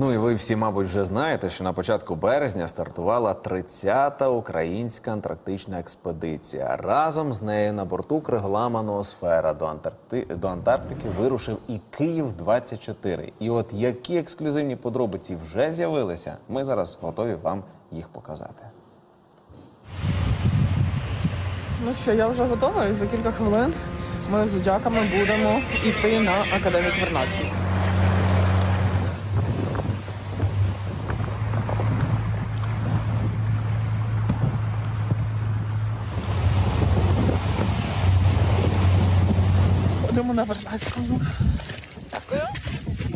Ну і ви всі, мабуть, вже знаєте, що на початку березня стартувала 30-та українська антарктична експедиція. Разом з нею на борту кригла Сфера до, Антаркти... до Антарктики вирушив і Київ 24 І от які ексклюзивні подробиці вже з'явилися, ми зараз готові вам їх показати. Ну що, я вже готова, і за кілька хвилин ми з удяками будемо йти на академік Вернадський. На Вернадському. Дякую.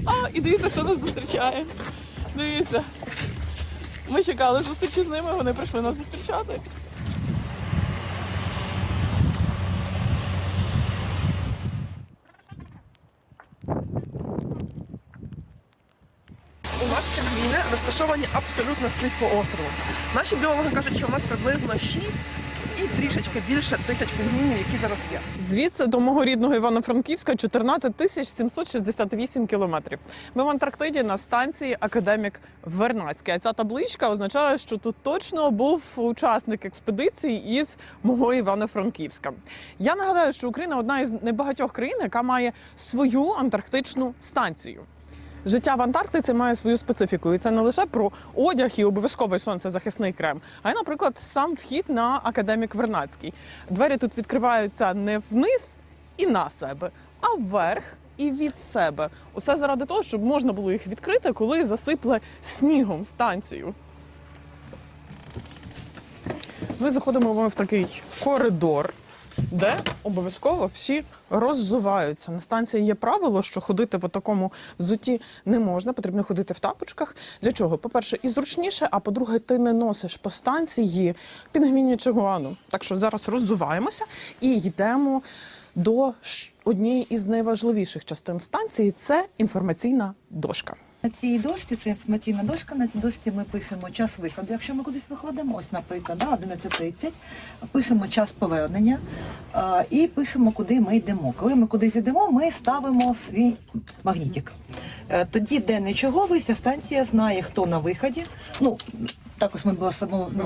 А, і дивіться, хто нас зустрічає. Дивіться. Ми чекали зустрічі з ними, вони прийшли нас зустрічати. У нас пінгвіни розташовані абсолютно скрізь по острову. Наші біологи кажуть, що у нас приблизно 6 і трішечки більше тисяч пінгвінів, які зараз є. Звідси до мого рідного Івано-Франківська 14 тисяч 768 кілометрів. Ми в Антарктиді на станції Академік Вернадський. А ця табличка означає, що тут точно був учасник експедиції із мого Івано-Франківська. Я нагадаю, що Україна одна із небагатьох країн, яка має свою антарктичну станцію. Життя в Антарктиці має свою специфіку, і це не лише про одяг і обов'язковий сонцезахисний крем, а й, наприклад, сам вхід на академік Вернадський. Двері тут відкриваються не вниз і на себе, а вверх і від себе. Усе заради того, щоб можна було їх відкрити, коли засипле снігом станцію. Ми заходимо в такий коридор, де обов'язково всі роззуваються. На станції є правило, що ходити в такому взутті не можна, потрібно ходити в тапочках. Для чого? По-перше, і зручніше, а по-друге, ти не носиш по станції пінгвіні чигуану. Так що зараз роззуваємося і йдемо до однієї із найважливіших частин станції це інформаційна дошка. На цій дошці це інформаційна дошка. На цій дошці ми пишемо час виходу. Якщо ми кудись виходимо, ось, наприклад, да, 11.30, пишемо час повернення і пишемо, куди ми йдемо. Коли ми кудись йдемо, ми ставимо свій магнітик. Е, тоді, де не чого, вся станція знає, хто на виході. Ну, також ми само, ну,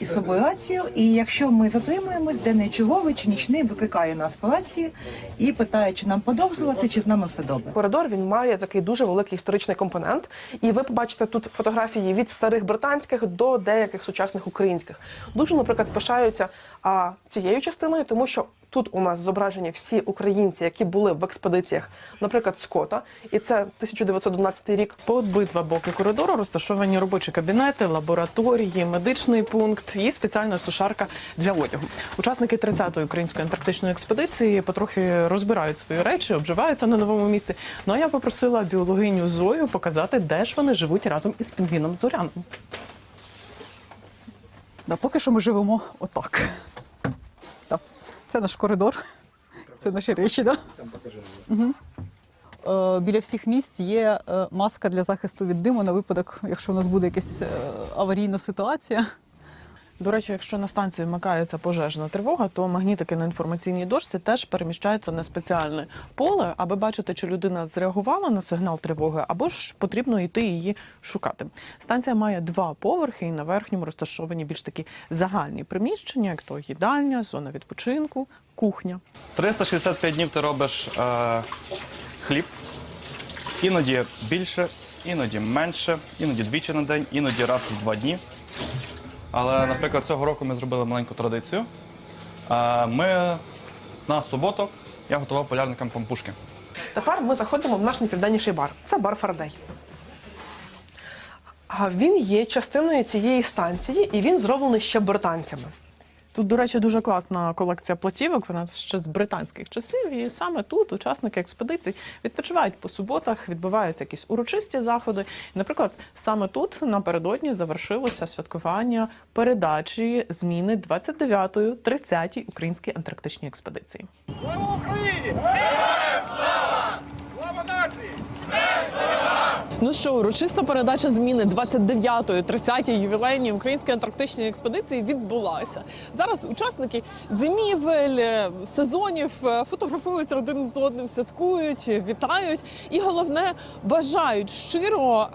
із собою рацію. І якщо ми затримуємось, де не чого, чи нічний викликає нас по рації і питає, чи нам подовжувати, чи з нами все добре. Коридор він має такий дуже великий історичний компонент, і ви побачите тут фотографії від старих британських до деяких сучасних українських. Дуже, наприклад, пишаються а, цією частиною, тому що тут у нас зображені всі українці, які були в експедиціях, наприклад, Скота, і це 1912 рік. По обидва боки коридору розташовані робочі кабінети, лабораторії, медичний пункт і спеціальна сушарка для одягу. Учасники 30-ї української антарктичної експедиції потрохи розбирають свої речі, обживаються на новому місці. Ну а я попросила біологиню Зою показати, де ж вони живуть разом із пінгвіном Зоряном. Да, поки що ми живемо отак. Це наш коридор. Це наші речі, да? Там покажемо. Угу. Е, біля всіх місць є е, маска для захисту від диму на випадок, якщо у нас буде якась е, аварійна ситуація. До речі, якщо на станції вмикається пожежна тривога, то магнітики на інформаційній дошці теж переміщаються на спеціальне поле, аби бачити, чи людина зреагувала на сигнал тривоги, або ж потрібно йти її шукати. Станція має два поверхи, і на верхньому розташовані більш такі загальні приміщення, як то їдальня, зона відпочинку, кухня. 365 днів ти робиш е, хліб, іноді більше, іноді менше, іноді двічі на день, іноді раз в два дні. Але, наприклад, цього року ми зробили маленьку традицію. Е, ми на суботу я готував полярникам пампушки. Тепер ми заходимо в наш найпівденніший бар. Це бар Фарадей. А Він є частиною цієї станції, і він зроблений ще британцями. Тут, до речі, дуже класна колекція платівок. Вона ще з британських часів. І саме тут учасники експедицій відпочивають по суботах, відбуваються якісь урочисті заходи. Наприклад, саме тут напередодні завершилося святкування передачі зміни 29-ї, 30-ї українській антарктичній експедиції. Ну що, урочиста передача зміни 29-ї, 30-ї ювілейній української антарктичної експедиції відбулася. Зараз учасники зимівель, е, сезонів е, фотографуються один з одним, святкують, е, вітають і головне бажають щиро.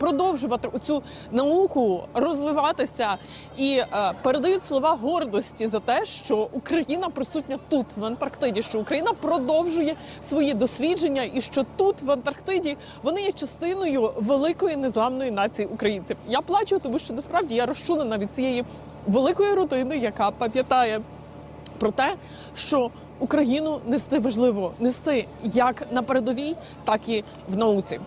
Продовжувати оцю науку розвиватися і е, передають слова гордості за те, що Україна присутня тут, в Антарктиді, що Україна продовжує свої дослідження, і що тут, в Антарктиді, вони є частиною великої незламної нації українців. Я плачу, тому що насправді я розчулена від цієї великої родини, яка пам'ятає про те, що Україну нести важливо нести як на передовій, так і в науці.